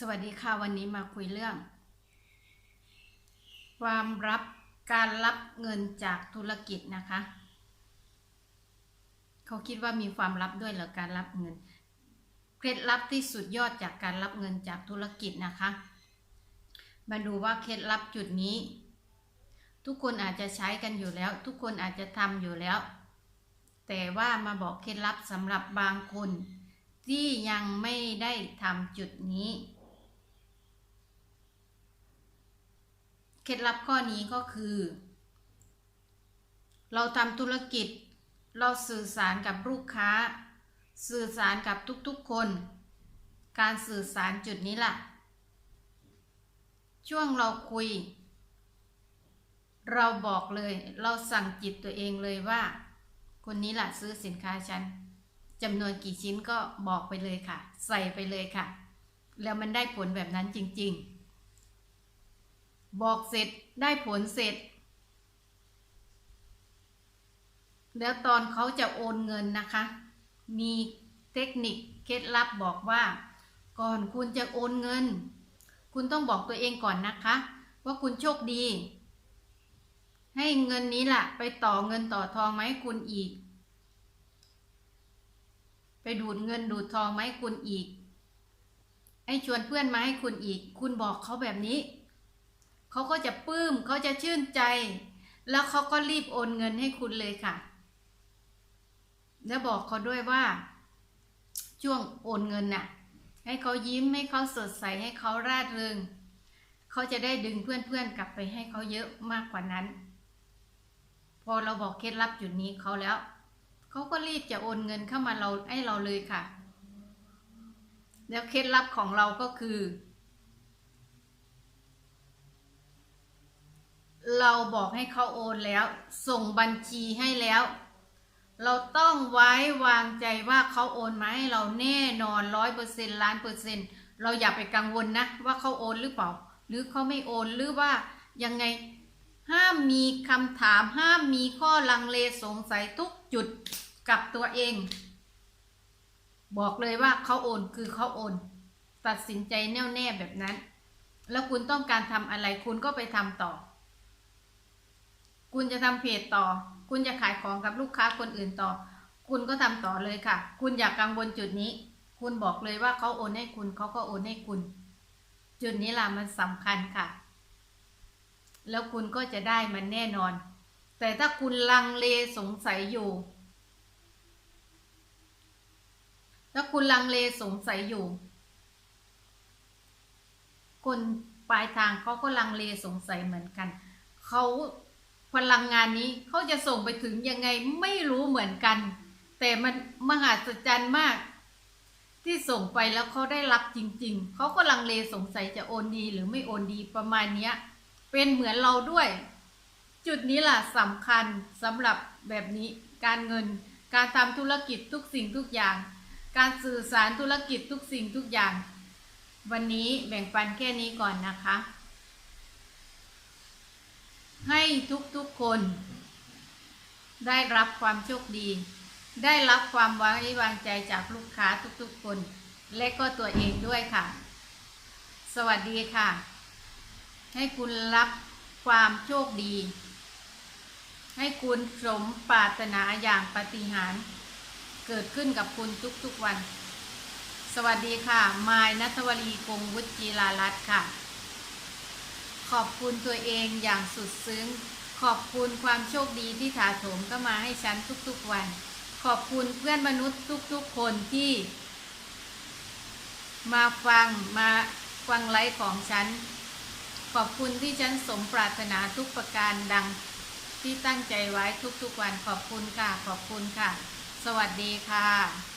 สวัสดีค่ะวันนี้มาคุยเรื่อง ความรับการรับเงินจากธุรกิจนะคะ เขาคิดว่ามีความลับด้วยเหรอการรับเงิน เคล็ดลับที่สุดยอดจากการรับเงินจากธุรกิจนะคะ มาดูว่าเคล็ดลับจุดนี้ ทุกคนอาจจะใช้กันอยู่แล้ว ทุกคนอาจจะทำอยู่แล้ว แต่ว่ามาบอกเคล็ดลับสำหรับบางคนที่ยังไม่ได้ทำจุดนี้ เคล็ดลับข้อนี้ก็คือ เราทำธุรกิจ เราสื่อสารกับลูกค้า สื่อสารกับทุกๆคน การสื่อสารจุดนี้ล่ะ ช่วงเราคุย เราบอกเลย เราสั่งจิตตัวเองเลยว่า คนนี้ล่ะซื้อสินค้าฉันจำนวนกี่ชิ้นก็บอกไปเลยค่ะ ใส่ไปเลยค่ะ แล้วมันได้ผลแบบนั้นจริง ๆ บอกเสร็จได้ผลเสร็จ แล้วตอนเขาจะโอนเงินนะคะ มีเทคนิคเคล็ดลับบอกว่า ก่อนคุณจะโอนเงิน คุณต้องบอกตัวเองก่อนนะคะ ว่าคุณโชคดี ให้เงินนี้ล่ะ ไปต่อเงินต่อทองไหมคุณอีก ไปดูดเงินดูดทองไหมคุณอีก ให้ชวนเพื่อนมาให้คุณอีก คุณบอกเขาแบบนี้ เขาก็จะปลื้มเขาจะชื่นใจ แล้วเขาก็รีบโอนเงินให้คุณเลยค่ะ แล้วบอกเขาด้วยว่า ช่วงโอนเงินน่ะ ให้เขายิ้มให้เขาสดใสให้เขาร่าเริงเขาจะได้ดึงเพื่อนๆกลับไปให้เขาเยอะมากกว่านั้น พอเราบอกเคล็ดลับจุดนี้เขาแล้วเขาก็รีบจะโอนเงินเข้ามาเราให้เราเลยค่ะ แล้วเคล็ดลับของเราก็คือ เราบอกให้เขาโอนแล้ว ส่งบัญชีให้แล้ว เราต้องไว้วางใจว่าเขาโอนมาให้เราแน่นอนร้อยเปอร์เซ็นล้านเปอร์เซ็นต์เราอย่าไปกังวลนะ ว่าเขาโอนหรือเปล่า หรือเขาไม่โอนหรือว่ายังไงห้ามมีคำถามห้ามมีข้อลังเลสงสัยทุกจุดกับตัวเอง บอกเลยว่าเขาโอนคือเขาโอน ตัดสินใจแน่วแน่แบบนั้น แล้วคุณต้องการทำอะไรคุณก็ไปทำต่อ คุณจะทำเพจต่อ คุณจะขายของกับลูกค้าคนอื่นต่อ คุณก็ทำต่อเลยค่ะ คุณอย่ากกังวลจุดนี้ คุณบอกเลยว่าเขาโอนให้คุณเขาก็โอนให้คุณ จุดนี้ล่ะมันสำคัญค่ะ แล้วคุณก็จะได้มันแน่นอน แต่ถ้าคุณลังเลสงสัยอยู่ ถ้าคุณลังเลสงสัยอยู่ คนปลายทางเขาก็ลังเลสงสัยเหมือนกัน เขา พลังงานนี้เขาจะส่งไปถึงยังไงไม่รู้เหมือนกัน แต่มันมหัศจรรย์มาก ที่ส่งไปแล้วเขาได้รับจริง ๆเขาก็ลังเลสงสัยจะโอนดีหรือไม่โอนดีประมาณเนี้ย เป็นเหมือนเราด้วย จุดนี้ล่ะสำคัญสำหรับแบบนี้การเงิน การทำธุรกิจทุกสิ่งทุกอย่าง การสื่อสารธุรกิจทุกสิ่งทุกอย่าง วันนี้แบ่งปันแค่นี้ก่อนนะคะ ให้ทุกๆคน ได้รับความโชคดี ได้รับความไว้วางใจจากลูกค้าทุกๆคน และก็ตัวเองด้วยค่ะ สวัสดีค่ะ ให้คุณรับความโชคดี ให้คุณสมปรารถนาอย่างปฏิหาร เกิดขึ้นกับคุณทุกๆวัน สวัสดีค่ะ มายนัทวลีกงวุฒิจีรารัตน์ค่ะ ขอบคุณตัวเองอย่างสุดซึ้ง ขอบคุณความโชคดีที่ถาโถมก็มาให้ฉันทุกๆวัน ขอบคุณเพื่อนมนุษย์ทุกๆคนที่ มาฟังมาฟังไลฟ์ของฉัน ขอบคุณที่ฉันสมปรารถนาทุกประการดังที่ตั้งใจไว้ทุกๆวันขอบคุณค่ะ ขอบคุณค่ะ สวัสดีค่ะ